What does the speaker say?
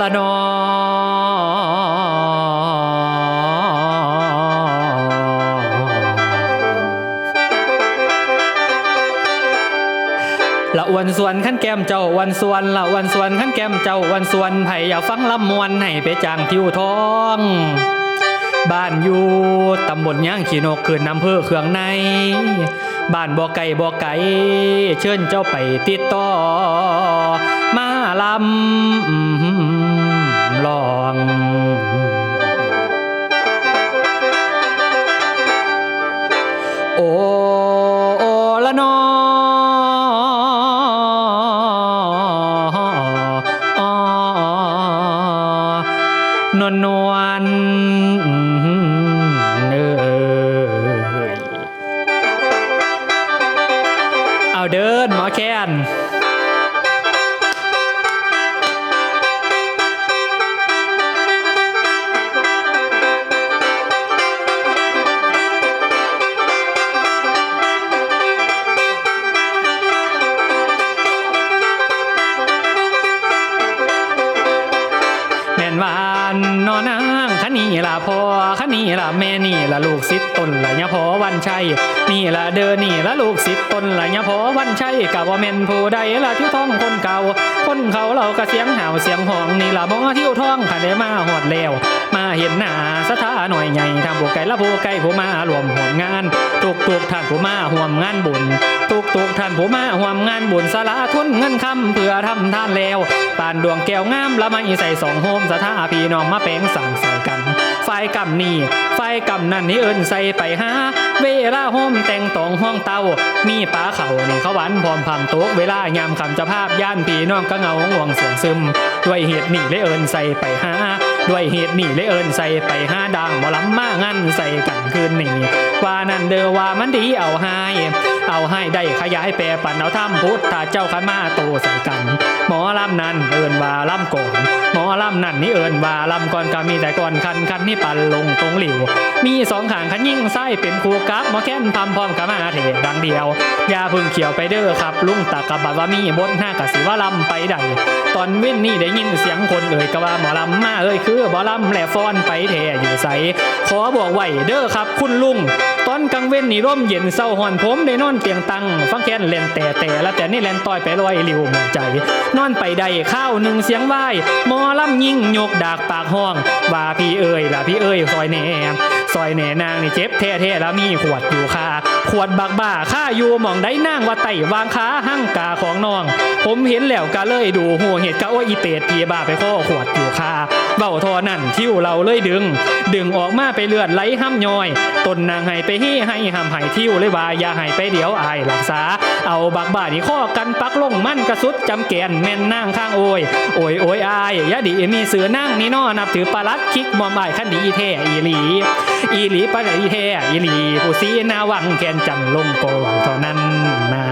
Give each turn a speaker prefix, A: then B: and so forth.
A: ละนอละวันส่วนขั้นแก้มเจ้าวันส่วนละวันส่วนขั้นแก้มเจ้าวันส่วนไผ่อยากฟังลำมวนให้ไปจางทิวทอง บ้านอยู่ตำบลย่างขีนกเขื่อนน้ำเพื่อเครื่องใน บ้านบ่อไก่บ่อไก่เชิญเจ้าไปติดต่อ มาลำ ลองโอโอละนอนวลนวลเอ้ยเอาเดินหมอแคน หวานนอนางขะนี่ล่ะพ่อขะนี่ล่ะแม่นี่ล่ะลูกสิษย์ตนล่ะยะพอวันชัยนี่ล่ะเดินนี่ล่ะลูกสิษย์ตนล่ะยะพอวันชัยกะบ่าแม่นผู้ใดล่ะที่ท้องคนเก่า คนเขาเราก็เสียงห่าวเสียงห้องนี่ล่ะบ่ที่ท้องขันได้มาหอดแล้ว มาเห็นหน้าสถาหน่อยใหญ่ทำโบกไก่ละโบกไก่ผมมารวมห่วมงานตุกตุกท่านผมมาห่วมงานบุญตุกตุกท่านผมมาห่วมงานบุญสละทุนเงินคำเพื่อทำทานแล้วปานดวงแก้วงามละไม่ใส่สองโฮมสถาพี่น้องมาแปลงสั่งใส่กัน ไฟกำนี่ไฟกำนั่นนี่เอินใส่ไปหาเวลาโฮมแต่งตองห้องเตามีปลาเขานี่เขาหวันพร้อมพำโต๊ะเวลายามคำจะภาพย่านพี่น้องก็เงาห่วงเสียงซึม ด้วยเหตุนี่เลยเอินใส่ไปหาด้วยเหตุนี่เลยเอินใส่ไปหาดังบ่ลำมางั้นใส่กันคืนนี่ว่านั่นเด้อว่ามันดีเอาให้ เอาให้ได้ขยายแปรปันเอาทำพุทธาเจ้าขันมาโตใส่กัน หมอลำนั้นเอินว่าลำก่อนหมอลำนั่นนี่เอินว่าลำก่อนก็มีแต่ก่อนคันคันนี่ปันลงตรงหลิว มีสองขางคันยิ่งไส้เป็นครูกับหมอแค้นทำพร้อมกับมาเทศดังเดียว ยาพึ่งเขียวไปเด้อครับ ลุงตากะบัดว่ามีบทห้ากะสิว่าลำไปได้ตอนเว้นนี่ได้ยินเสียงคนเอ่ยก็ว่าหมอลำมาเอ่ยคือหมอลำแหล่ฟ้อนไปแท่อยู่ใสขอบอกไว้เด้อครับ คุณลุง อนกลางเว้นนี่ร่มเย็นเศร้าหอนผมได้นอนเตียงตังฟังแค้นเล่นแต่แต่แล้วแต่นี่แลนต่อยไปลอยริวหมดใจ นอนไปได้ข้าวหนึ่งเสียงไหวมอลำยิ่งยกดากปากห้อง ว่าพี่เอ่ยล่ะพี่เอ่ยซอยแหน่ ซอยแหนนางนี่เจ็บแท้ๆแล้วมีขวดอยู่คาขวดบักบ้าข้าอยู่หมองได้นางว่าไต่วางขาหั่งกาของน้อง ผมเห็นแล้วก็เลยดูหัวเหตุกะว่าอีเป็ดพี่บ้าไปข้อขวดอยู่คาเบ้าทอนั่นทิ่วเราเลยดึง ดึงออกมาไปเลือดไหลห้ำย้อยตนนางให้ไปเฮ่ให้ห้ำให้ทิ่วเลยว่าอย่าให้ไปเดี๋ยวอายรักษา เอาบักบ้านี่ข้อกันปักลงมั่นกระสุดจำแกนแม่นนางข้างโอยโอยโอยอายยาดีมีเสือนั่งนี่นอนับถือปลาลัดคิกมอมอายขันดีแท้อีหลีอีหลีปะไหลแท้อีหลีผู้สีนาวังแกนจังลงโกวังเท่านั้นนะ